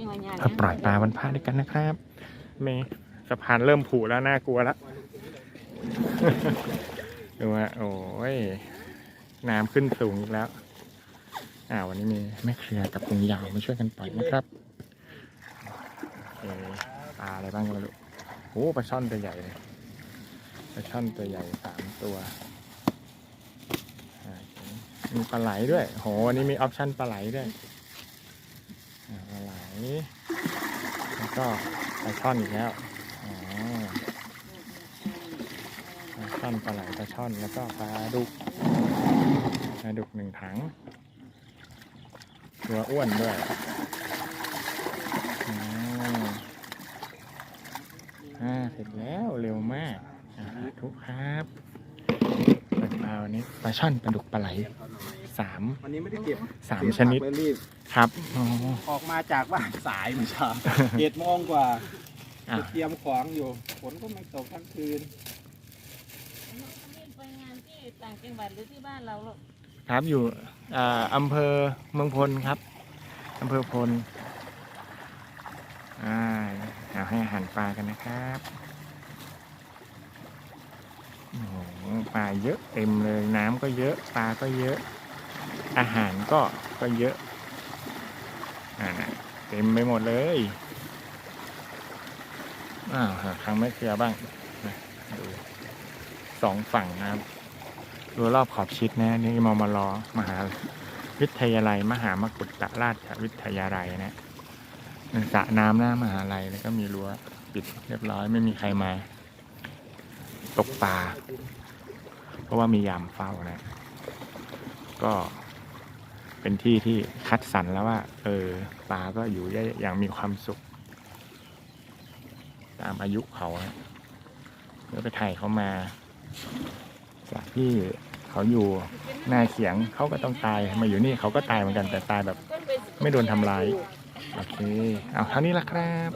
ยังไงเนี่ยมาปล่อยปลาวันพระด้วยกันนะครับเมสะพานเริ่มผุแล้วน่ากลัวแล้วดูว่าโอ้ยน้ำขึ้นสูงอีกแล้ว อ่าวันนี้มีแม่เครือกับลุงยาวมาช่วยกันปล่อยนะครับโอเคปลาอะไรบ้างก็ไม่รู้โอ้ปลาช่อนตัวใหญ่เลยปลาช่อนตัวใหญ่สามตัวอ่ามีปลาไหลด้วย โหวันนี้มีออปชั่นปลาไหลด้วยอ่าปลาไหล แล้วก็ปลาช่อนอีกแล้วปลาช่อนปลาไหลปลาช่อนแล้วก็ปลาดุกปลาดุกหนึ่งถัง ตัวอ้วนด้วยอ่าอ่าเสร็จแล้วเร็วมากทุกครับเปิดปลาวันนี้ปลาช่อนปลาดุกปลาไหล สาม วันนี้ไม่ได้เก็บสามชนิดเก็บผักไว้รีบครับอ๋อ ออกมาจากบ้านสายเหมือนเช้า เจ็ดโมงกว่าอะ จะเตรียมของอยู่ฝนก็ไม่ตกทั้งคืนไปงานที่ต่างจังหวัดหรือที่บ้านเราลูกครับอยู่อ่าอำเภอเมืองพลครับอำเภอพลอ่าเอาให้อาหารปลากันนะครับโอ้โหปลาเยอะเต็มเลยน้ำก็เยอะปลาก็เยอะ อาหารก็ก็เยอะอ่านะเต็มไปหมดเลยอ้าวหาครั้งไม่เคลียร์บ้างนะดูสองฝั่งนะครับดูรอบขอบชิดนะนี่มอมรมหาวิทยาลัย มหามกุฏราชวิทยาลัยนะเนสระน้ำหน้ามหาลัยแล้วก็มีรั้วปิดเรียบร้อยไม่มีใครมา ตกปลาเพราะว่ามียามเฝ้านะ ก็ เป็นที่ที่คัดสรรแล้วว่า เออปลาก็อยู่ได้อย่างมีความสุข ตามอายุเขานะเมื่อไปถ่ายเขามา จากที่เขาอยู่หน้าเขียงเขาก็ต้องตายมาอยู่นี่เขาก็ตายเหมือนกันแต่ตายแบบ ไม่โดนทำร้ายโอเคเอาเท่านี้ละครับ